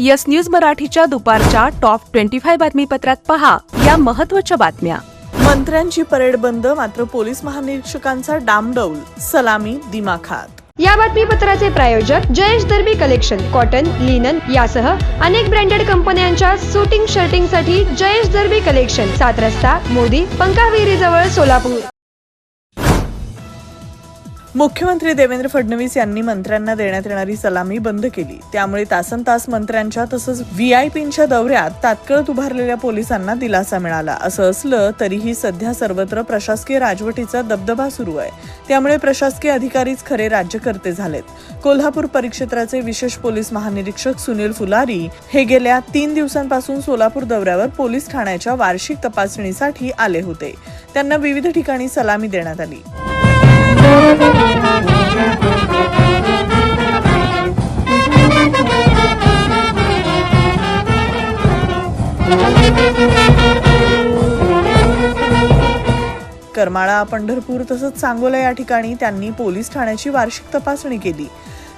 Yes news मराठीच्या दुपारच्या top twenty five बातमीपत्रात पहा या महत्त्वाच्या बातम्या. मंत्र्यांची परेड बंद मात्र पोलीस महानिरीक्षकांचा डामडौल सलामी दिमाखात. या बातमीपत्राचे प्रायोजक Jayesh Darbi collection cotton linen यासह अनेक ब्रँडेड कंपन्यांच्या सुटिंग शर्टिंगसाठी जयेश दर्बी कलेक्शन सात रस्ता मोदी पंकाविहिरी जवळ सोलापूर. मुख्यमंत्री देवेंद्र फडणवीस यांनी मंत्र्यांना देण्यात येणारी सलामी बंद केली. त्यामुळे तासन तास मंत्र्यांच्या तसंच व्हीआयपींच्या दौऱ्यात तात्काळ उभारलेल्या पोलिसांना दिलासा मिळाला. असं असलं तरीही सध्या सर्वत्र प्रशासकीय राजवटीचा दबदबा सुरू आहे. त्यामुळे प्रशासकीय अधिकारीच खरे राज्यकर्ते झालेत. कोल्हापूर परिक्षेत्राचे विशेष पोलीस महानिरीक्षक सुनील फुलारी हे गेल्या तीन दिवसांपासून सोलापूर दौऱ्यावर पोलीस ठाण्याच्या वार्षिक तपासणीसाठी आले होते. त्यांना विविध ठिकाणी सलामी देण्यात आली. करमाळा पंढरपूर तसंच सांगोला या ठिकाणी त्यांनी पोलीस ठाण्याची वार्षिक तपासणी केली.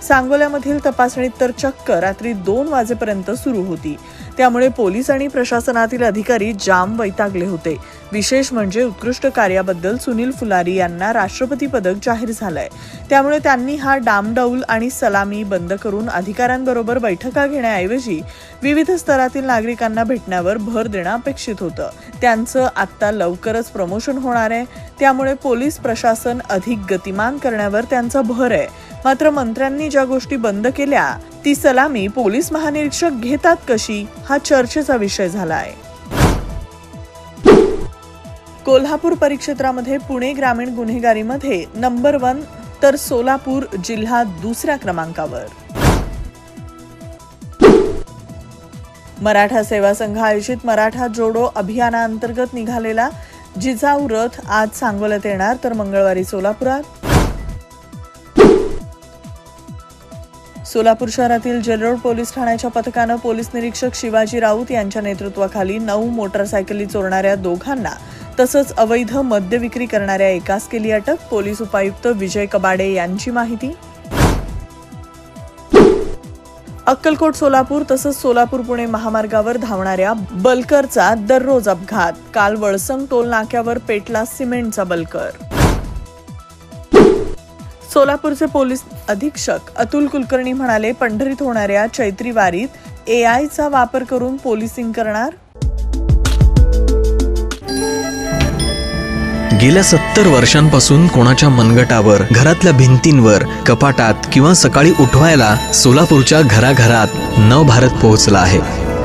सांगोल्यामधील तपासणीत तर चक्क रात्री दोन वाजेपर्यंत सुरू होती. त्यामुळे पोलीस आणि प्रशासनातील अधिकारी जाम वैतागले होते. विशेष म्हणजे उत्कृष्ट कार्याबद्दल सुनील फुलारी यांना राष्ट्रपती पदक जाहीर झालंय. त्यामुळे त्यांनी हा डामडौल आणि सलामी बंद करून अधिकाऱ्यांबरोबर बैठका घेण्याऐवजी विविध स्तरातील नागरिकांना भेटण्यावर भर देणं अपेक्षित होतं. त्यांचं आत्ता लवकरच प्रमोशन होणार आहे. त्यामुळे पोलीस प्रशासन अधिक गतिमान करण्यावर त्यांचा भर आहे. मात्र मंत्र्यांनी ज्या गोष्टी बंद केल्या ती सलामी पोलीस महानिरीक्षक घेतात कशी हा चर्चेचा विषय झालाय. कोल्हापूर परिक्षेत्रामध्ये पुणे ग्रामीण गुन्हेगारीमध्ये नंबर वन तर सोलापूर जिल्हा दुसऱ्या क्रमांकावर. मराठा सेवा संघ आयोजित मराठा जोडो अभियानाअंतर्गत निघालेला जिजाऊ रथ आज सांगोल्यात येणार तर मंगळवारी सोलापुरात. सोलापूर शहरातील जेलरोड पोलीस ठाण्याच्या पथकानं पोलीस निरीक्षक शिवाजी राऊत यांच्या नेतृत्वाखाली नऊ मोटरसायकली चोरणाऱ्या दोघांना तसंच अवैध मद्य विक्री करणाऱ्या एकास केली अटक. पोलीस उपायुक्त विजय कबाडे यांची माहिती. अक्कलकोट सोलापूर तसंच सोलापूर पुणे महामार्गावर धावणाऱ्या बलकरचा दररोज अपघात. काल वळसंग टोल नाक्यावर पेटला सिमेंटचा बलकर. सोलापूरचे पोलीस अधीक्षक अतुल कुलकर्णी म्हणाले पंढरीत होणाऱ्या चैत्री वारीत एआयचा वापर करून पोलिसिंग करणार? गेल्या सत्तर वर्षांपासून कोणाच्या मनगटावर घरातल्या भिंतींवर कपाटात किंवा सकाळी उठवायला सोलापूरच्या घराघरात नवभारत पोहोचला आहे.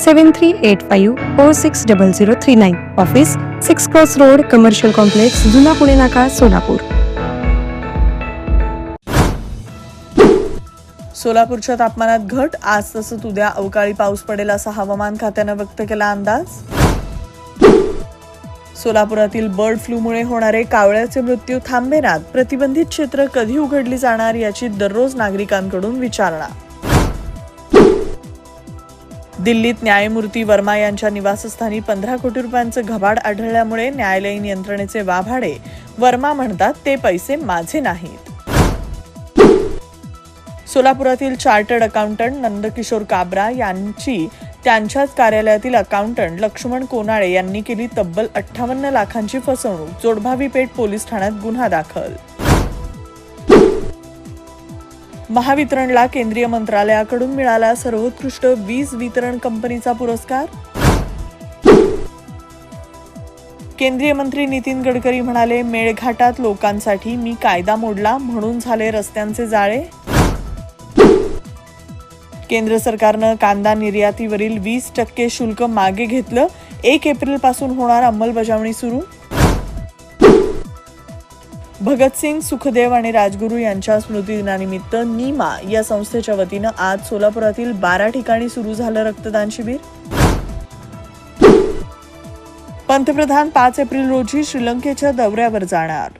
seven three eight five four six double zero three nine office six cross road commercial complex जुना पुणे नाका सोलापूर सोलापूरच्या तापमानात घट. आज तसंच उद्या अवकाळी पाऊस पडेल असा हवामान खात्यानं व्यक्त केला अंदाज. सोलापुरातील बर्ड फ्लूमुळे होणारे कावळ्याचे मृत्यू थांबेनात. प्रतिबंधित क्षेत्र कधी उघडली जाणार याची दररोज नागरिकांकडून विचारणा. दिल्लीत न्यायमूर्ती वर्मा यांच्या निवासस्थानी पंधरा कोटी रुपयांचं घबाड आढळल्यामुळे न्यायालयीन यंत्रणेचे वाभाडे. वर्मा म्हणतात ते पैसे माझे नाहीत. सोलापुरातील चार्टर्ड अकाउंटंट नंदकिशोर काब्रा यांची त्यांच्याच कार्यालयातील अकाउंटंट लक्ष्मण कोनाळे यांनी केली तब्बल अठ्ठावन्न लाखांची फसवणूक. जोडभावी पेठ पोलीस ठाण्यात गुन्हा दाखल. महावितरणला केंद्रीय मंत्रालयाकडून मिळाला सर्वोत्कृष्ट वीज वितरण कंपनीचा पुरस्कार? केंद्रीय मंत्री नितीन गडकरी म्हणाले मेळघाटात लोकांसाठी मी कायदा मोडला म्हणून झाले रस्त्यांचे जाळे. केंद्र सरकारनं कांदा निर्यातीवरील वीस टक्के शुल्क मागे घेतलं. एक एप्रिलपासून होणार अंमलबजावणी सुरू. भगतसिंग सुखदेव आणि राजगुरू यांच्या स्मृतिदिनानिमित्त नीमा या संस्थेच्या वतीनं आज सोलापुरातील बारा ठिकाणी सुरू झालं रक्तदान शिबिर. पंतप्रधान पाच एप्रिल रोजी श्रीलंकेच्या दौऱ्यावर जाणार.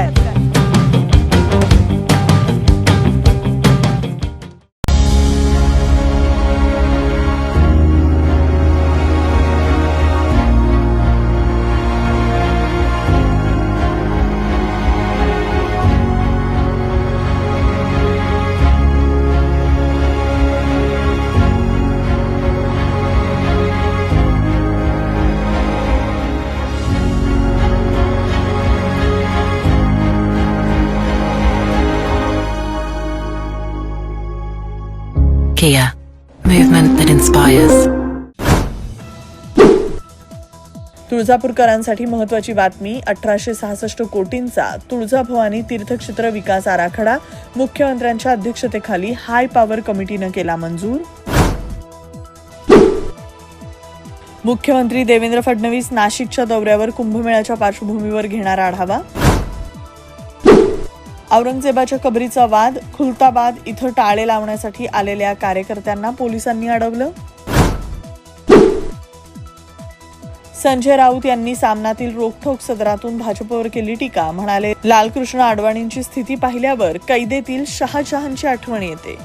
Step. Kia, movement that inspires. तुळजापूरकरांसाठी महत्वाची बातमी अठराशे सहासष्ट कोटींचा तुळजाभवानी तीर्थक्षेत्र विकास आराखडा. मुख्यमंत्र्यांच्या अध्यक्षतेखाली हाय पॉवर कमिटीनं केला मंजूर. मुख्यमंत्री देवेंद्र फडणवीस नाशिकच्या दौऱ्यावर कुंभमेळ्याच्या पार्श्वभूमीवर घेणार आढावा. औरंगजेबाच्या कबरीचा वाद खुलताबाद इथं टाळे लावण्यासाठी आलेल्या कार्यकर्त्यांना पोलिसांनी अडवलं. संजय राऊत यांनी सामनातील रोखठोक सदरातून भाजपवर केली टीका. म्हणाले लालकृष्ण अडवाणींची स्थिती पाहिल्यावर कैदेतील शहाजहानची आठवण येते.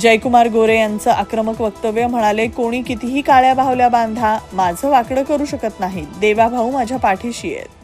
जयकुमार गोरे यांचं आक्रमक वक्तव्य म्हणाले कोणी कितीही काळ्या बाहुल्या बांधा माझं वाकडं करू शकत नाही देवाभाऊ माझ्या पाठीशी आहेत.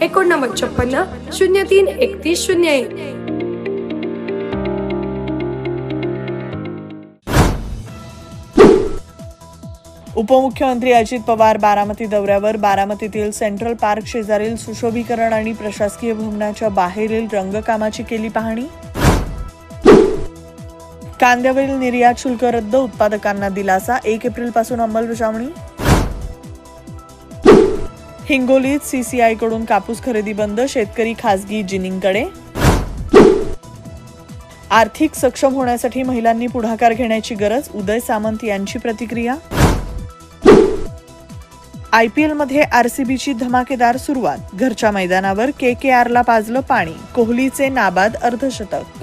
एकोणनव्वद छप्पन्न शून्य तीन एकतीस शून्य एक. उपमुख्यमंत्री अजित पवार बारामती दौऱ्यावर. बारामतीतील सेंट्रल पार्क शेजारील सुशोभीकरण आणि प्रशासकीय भवनाच्या बाहेरील रंगकामाची केली पाहणी. कांद्यावरील निर्यात शुल्क रद्द उत्पादकांना दिलासा. एक एप्रिलपासून अंमलबजावणी. हिंगोलीत सीसीआयकडून कापूस खरेदी बंद शेतकरी खासगी जिनिंगकडे. आर्थिक सक्षम होण्यासाठी महिलांनी पुढाकार घेण्याची गरज उदय सामंत यांची प्रतिक्रिया. आय पी एलमध्ये आरसीबीची धमाकेदार सुरुवात घरच्या मैदानावर के के आरला पाजलं पाणी कोहलीचे नाबाद अर्धशतक.